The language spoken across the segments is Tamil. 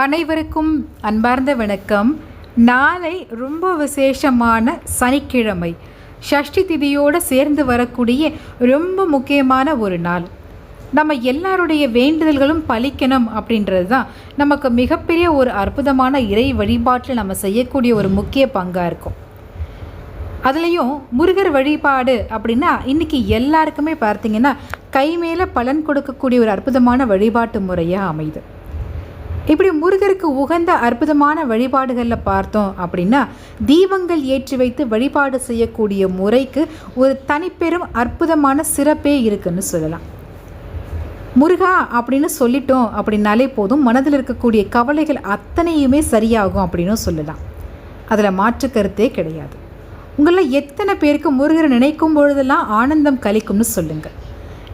அனைவருக்கும் அன்பார்ந்த வணக்கம். நாளை ரொம்ப விசேஷமான சனிக்கிழமை. ஷஷ்டி திதியோடு சேர்ந்து வரக்கூடிய ரொம்ப முக்கியமான ஒரு நாள். நம்ம எல்லாருடைய வேண்டுதல்களும் பலிக்கணும் அப்படின்றது தான் நமக்கு மிகப்பெரிய ஒரு அற்புதமான இறை வழிபாட்டில் நம்ம செய்யக்கூடிய ஒரு முக்கிய பங்காக இருக்கும். அதுலேயும் முருகர் வழிபாடு அப்படின்னா இன்றைக்கி எல்லாருக்குமே பார்த்திங்கன்னா கை மேலே பலன் கொடுக்கக்கூடிய ஒரு அற்புதமான வழிபாட்டு முறையாக அமையுது. இப்படி முருகருக்கு உகந்த அற்புதமான வழிபாடுகளில் பார்த்தோம் அப்படின்னா தீபங்கள் ஏற்றி வைத்து வழிபாடு செய்யக்கூடிய முறைக்கு ஒரு தனிப்பெரும் அற்புதமான சிறப்பே இருக்குன்னு சொல்லலாம். முருகா அப்படின்னு சொல்லிட்டோம் அப்படின்னாலே போதும் மனதில் இருக்கக்கூடிய கவலைகள் அத்தனையுமே சரியாகும் அப்படின்னு சொல்லலாம். அதில் மாற்று கருத்தே கிடையாது. உங்களில் எத்தனை பேருக்கு முருகரை நினைக்கும் பொழுதெல்லாம் ஆனந்தம் கலிக்கும்னு சொல்லுங்கள்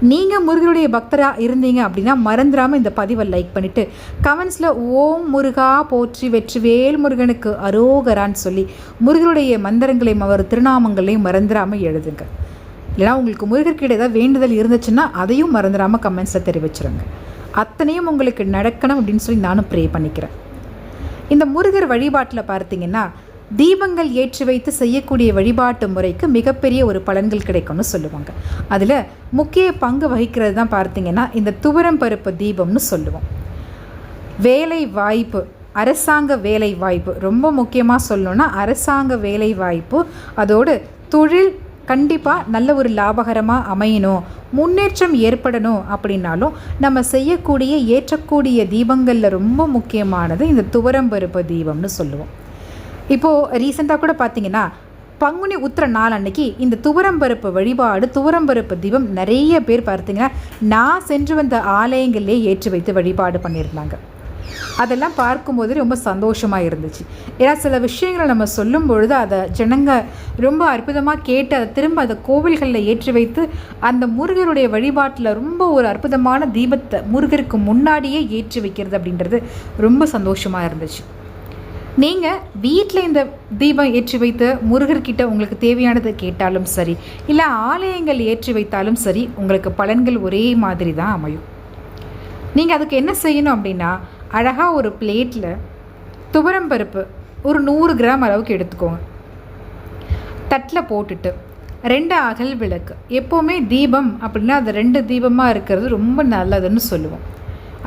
நீங்கள் முருகருடைய பக்தராக இருந்தீங்க அப்படின்னா மறந்துடாமல் இந்த பதிவை லைக் பண்ணிவிட்டு கமெண்ட்ஸில் ஓம் முருகா போற்றி வெற்றிவேல் முருகனுக்கு அரோகரான்னு சொல்லி முருகருடைய மந்திரங்களையும் அவர் திருநாமங்களையும் மறந்துடாமல் எழுதுங்க. இல்லைனா உங்களுக்கு முருகர்கிட்ட ஏதாவது வேண்டுதல் இருந்துச்சுன்னா அதையும் மறந்துடாமல் கமெண்ட்ஸில் தெரிவிச்சிருங்க. அத்தனையும் உங்களுக்கு நடக்கணும் அப்படின்னு சொல்லி நானும் ப்ரே பண்ணிக்கிறேன். இந்த முருகர் வழிபாட்டில் பார்த்தீங்கன்னா தீபங்கள் ஏற்றி வைத்து செய்யக்கூடிய வழிபாட்டு முறைக்கு மிகப்பெரிய ஒரு பலன்கள் கிடைக்கும்னு சொல்லுவாங்க. அதில் முக்கிய பங்கு வகிக்கிறது தான் பார்த்தீங்கன்னா இந்த துவரம் பருப்பு தீபம்னு சொல்லுவோம். வேலை வாய்ப்பு அரசாங்க வேலை வாய்ப்பு ரொம்ப முக்கியமாக சொல்லணும்னா அரசாங்க வேலை வாய்ப்பு அதோடு தொழில் கண்டிப்பாக நல்ல ஒரு லாபகரமாக அமையணும் முன்னேற்றம் ஏற்படணும் அப்படின்னாலும் நம்ம செய்யக்கூடிய ஏற்றக்கூடிய தீபங்களில் ரொம்ப முக்கியமானது இந்த துவரம்பருப்பு தீபம்னு சொல்லுவோம். இப்போது ரீசெண்டாக கூட பார்த்தீங்கன்னா பங்குனி உத்திர நாள் அன்னைக்கு இந்த துவரம்பருப்பு வழிபாடு துவரம்பருப்பு தீபம் நிறைய பேர் பார்த்தீங்கன்னா நான் சென்று வந்த ஆலயங்களிலே ஏற்றி வைத்து வழிபாடு பண்ணியிருந்தாங்க. அதெல்லாம் பார்க்கும்போது ரொம்ப சந்தோஷமாக இருந்துச்சு. ஏன்னா சில விஷயங்களை நம்ம சொல்லும் பொழுது அதை ஜனங்க ரொம்ப அற்புதமாக கேட்டு அதை திரும்ப அதை கோவில்களில் ஏற்றி வைத்து அந்த முருகருடைய வழிபாட்டில் ரொம்ப ஒரு அற்புதமான தீபத்தை முருகருக்கு முன்னாடியே ஏற்றி வைக்கிறது அப்படின்றது ரொம்ப சந்தோஷமாக இருந்துச்சு. நீங்கள் வீட்டில் இந்த தீபம் ஏற்றி வைத்து முருகர்கிட்ட உங்களுக்கு தேவையானதை கேட்டாலும் சரி இல்லை ஆலயங்கள் ஏற்றி வைத்தாலும் சரி உங்களுக்கு பலன்கள் ஒரே மாதிரி தான் அமையும். நீங்கள் அதுக்கு என்ன செய்யணும் அப்படின்னா அழகாக ஒரு பிளேட்டில் துவரம்பருப்பு ஒரு நூறு கிராம் அளவுக்கு எடுத்துக்கோங்க. தட்டில் போட்டுட்டு ரெண்டு அகல் விளக்கு. எப்போவுமே தீபம் அப்படின்னா அது ரெண்டு தீபமாக இருக்கிறது ரொம்ப நல்லதுன்னு சொல்லுவோம்.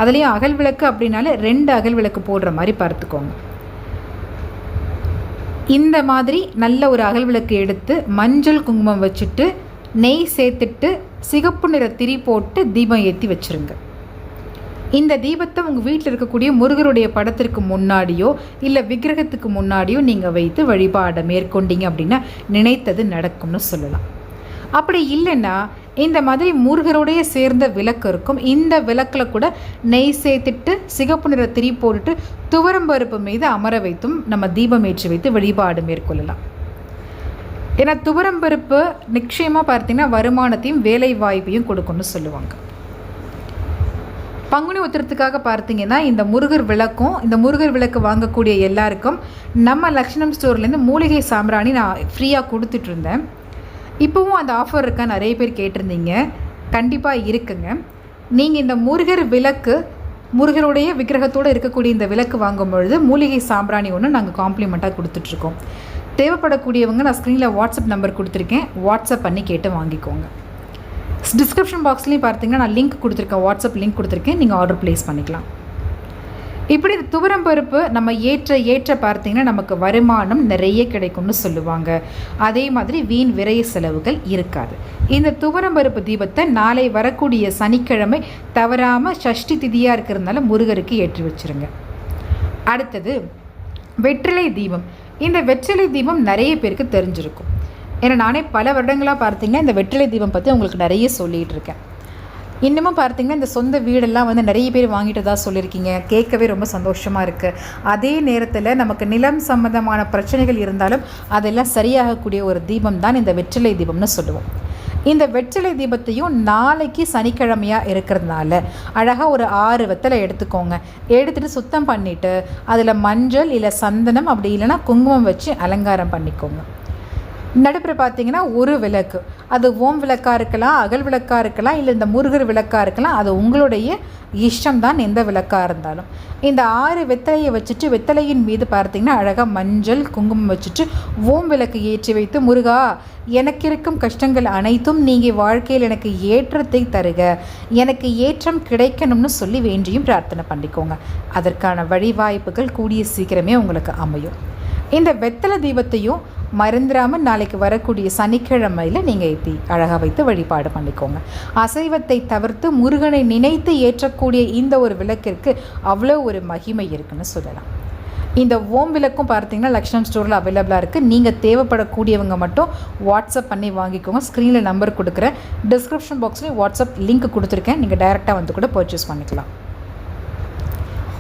அதுலேயும் அகல் விளக்கு அப்படின்னாலே ரெண்டு அகல் விளக்கு போடுற மாதிரி பார்த்துக்கோங்க. இந்த மாதிரி நல்ல ஒரு அகல் விளக்கு எடுத்து மஞ்சள் குங்குமம் வச்சுட்டு நெய் சேர்த்துட்டு சிகப்பு நிற திரி போட்டு தீபம் ஏற்றி வச்சுருங்க. இந்த தீபத்தை உங்கள் வீட்டில் இருக்கக்கூடிய முருகருடைய படத்திற்கு முன்னாடியோ இல்லை விக்கிரகத்துக்கு முன்னாடியோ நீங்கள் வைத்து வழிபாடை மேற்கொண்டீங்க அப்படின்னா நினைத்தது நடக்கும்னு சொல்லலாம். அப்படி இல்லைன்னா இந்த மாதிரி முருகருடைய சேர்ந்த விளக்கு இருக்கும். இந்த விளக்கில் கூட நெய் சேர்த்துட்டு சிகப்பு நிற திரி போட்டுட்டு துவரம்பருப்பு மீது அமர வைத்தும் நம்ம தீபம் ஏற்றி வைத்து வழிபாடு மேற்கொள்ளலாம். ஏன்னா துவரம்பருப்பு நிச்சயமாக பார்த்தீங்கன்னா வருமானத்தையும் வேலை வாய்ப்பையும் கொடுக்கும்னு சொல்லுவாங்க. பங்குனி உத்திரத்துக்காக பார்த்தீங்கன்னா இந்த முருகர் விளக்கும் இந்த முருகர் விளக்கு வாங்கக்கூடிய எல்லாருக்கும் நம்ம லக்ஷணம் ஸ்டோர்லேருந்து மூலிகை சாம்பிராணி நான் ஃப்ரீயாக கொடுத்துட்ருந்தேன் இப்போவும் அந்த ஆஃபர் இருக்கா நிறைய பேர் கேட்டிருந்தீங்க. கண்டிப்பாக இருக்குங்க. நீங்கள் இந்த முருகர் விளக்கு முருகருடைய விக்கிரகத்தோடு இருக்கக்கூடிய இந்த விளக்கு வாங்கும் பொழுது மூலிகை சாம்பிராணி ஒன்று நாங்கள் காம்ப்ளிமெண்ட்டாக கொடுத்துட்ருக்கோம். தேவைப்படக்கூடியவங்க நான் ஸ்க்ரீனில் வாட்ஸ்அப் நம்பர் கொடுத்துருக்கேன். வாட்ஸ்அப் பண்ணி கேட்டு வாங்கிக்கோங்க. டிஸ்கிரிப்ஷன் பாக்ஸ்லேயும் பார்த்தீங்கன்னா நான் லிங்க் கொடுத்துருக்கேன். வாட்ஸ்அப் லிங்க் கொடுத்துருக்கேன். நீங்கள் ஆர்டர் ப்ளேஸ் பண்ணிக்கலாம். இப்படி துவரம் பருப்பு நம்ம ஏற்ற ஏற்ற பார்த்தீங்கன்னா நமக்கு வருமானம் நிறைய கிடைக்கும்னு சொல்லுவாங்க. அதே மாதிரி வீண் விரைய செலவுகள் இருக்காது. இந்த துவரம் பருப்பு தீபத்தை நாளை வரக்கூடிய சனிக்கிழமை தவறாமல் சஷ்டி திதியாக இருக்கிறதுனால முருகருக்கு ஏற்றி வச்சுருங்க. அடுத்தது வெற்றிலை தீபம். இந்த வெற்றிலை தீபம் நிறைய பேருக்கு தெரிஞ்சிருக்கும். ஏன்னா நானே பல வருடங்களாக பார்த்தீங்கன்னா இந்த வெற்றிலை தீபம் பற்றி உங்களுக்கு நிறைய சொல்லிகிட்டு இருக்கேன். இன்னமும் பார்த்தீங்கன்னா இந்த சொந்த வீடெல்லாம் வந்து நிறைய பேர் வாங்கிட்டு தான் சொல்லியிருக்கீங்க. கேட்கவே ரொம்ப சந்தோஷமாக இருக்குது அதே நேரத்தில் நமக்கு நிலம் சம்மந்தமான பிரச்சனைகள் இருந்தாலும் அதெல்லாம் சரியாகக்கூடிய ஒரு தீபம் தான் இந்த வெற்றிலை தீபம்னு சொல்லுவோம். இந்த வெற்றிலை தீபத்தையும் நாளைக்கு சனிக்கிழமையாக இருக்கிறதுனால அழகாக ஒரு ஆறு வெத்தலை எடுத்துக்கோங்க. எடுத்துகிட்டு சுத்தம் பண்ணிவிட்டு அதில் மஞ்சள் இல்லை சந்தனம் அப்படி இல்லைன்னா குங்குமம் வச்சு அலங்காரம் பண்ணிக்கோங்க. நடுப்புற பார்த்தீங்கன்னா ஒரு விளக்கு. அது ஓம் விளக்காக இருக்கலாம் அகல் விளக்காக இருக்கலாம் இல்லை இந்த முருகர் விளக்காக இருக்கலாம் அது உங்களுடைய இஷ்டம் தான் எந்த விளக்காக இருந்தாலும். இந்த ஆறு வெத்தலையை வச்சுட்டு வெத்தலையின் மீது பார்த்தீங்கன்னா அழகாக மஞ்சள் குங்குமம் வச்சுட்டு ஓம் விளக்கு ஏற்றி வைத்து முருகா எனக்கு இருக்கும் கஷ்டங்கள் அனைத்தும் நீங்கள் வாழ்க்கையில் எனக்கு ஏற்றத்தை தருக. எனக்கு ஏற்றம் கிடைக்கணும்னு சொல்லி வேண்டியும் பிரார்த்தனை பண்ணிக்கோங்க. அதற்கான வழிவாய்ப்புகள் கூடிய சீக்கிரமே உங்களுக்கு அமையும். இந்த வெத்தலை தீபத்தையும் மறந்துடாமல் நாளைக்கு வரக்கூடிய சனிக்கிழமையில் நீங்கள் ஏற்றி அழகாக வைத்து வழிபாடு பண்ணிக்கோங்க. அசைவத்தை தவிர்த்து முருகனை நினைத்து ஏற்றக்கூடிய இந்த ஒரு விளக்கிற்கு அவ்வளோ ஒரு மகிமை இருக்குன்னு சொல்லலாம். இந்த ஓம் விளக்கும் பார்த்தீங்கன்னா லக்ஷ்மண் ஸ்டோரில் அவைலபிளாக இருக்குது நீங்கள் தேவைப்படக்கூடியவங்க மட்டும் வாட்ஸ்அப் பண்ணி வாங்கிக்கோங்க. ஸ்க்ரீனில் நம்பர் கொடுக்குறேன். டிஸ்கிரிப்ஷன் பாக்ஸ்லேயும் வாட்ஸ்அப் லிங்க் கொடுத்துருக்கேன். நீங்கள் டைரெக்டாக வந்து கூட பர்ச்சேஸ் பண்ணிக்கலாம்.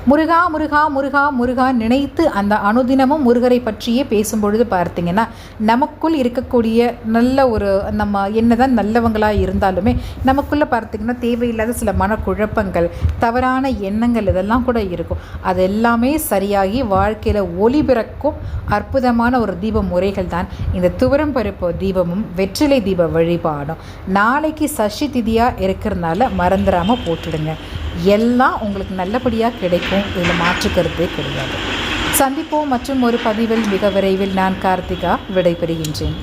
முருகா முருகா முருகா முருகா நினைத்து அந்த அனுதினமும் முருகரை பற்றியே பேசும்பொழுது பார்த்தீங்கன்னா நமக்குள் இருக்கக்கூடிய நல்ல ஒரு நம்ம என்னதான் நல்லவங்களாக இருந்தாலுமே நமக்குள்ளே பார்த்தீங்கன்னா தேவையில்லாத சில மனக்குழப்பங்கள் தவறான எண்ணங்கள் இதெல்லாம் கூட இருக்கும். அது எல்லாமே சரியாகி வாழ்க்கையில் ஒளி பிறக்கும் அற்புதமான ஒரு தீப முறைகள் தான். இந்த துவரம் பருப்பு தீபமும் வெற்றிலை தீப வழிபாடும். நாளைக்கு சஷ்டி திதியாக இருக்கிறதுனால மறந்துடாமல் போட்டுடுங்க. எல்லாம் உங்களுக்கு நல்லபடியாக கிடைக்கும். இதில் மாற்றுக்கருத்தே கிடையாது. சந்திப்போம் மற்றும் ஒரு பதிவில் மிக விரைவில் நான் கார்த்திகா விடைபெறுகின்றேன்.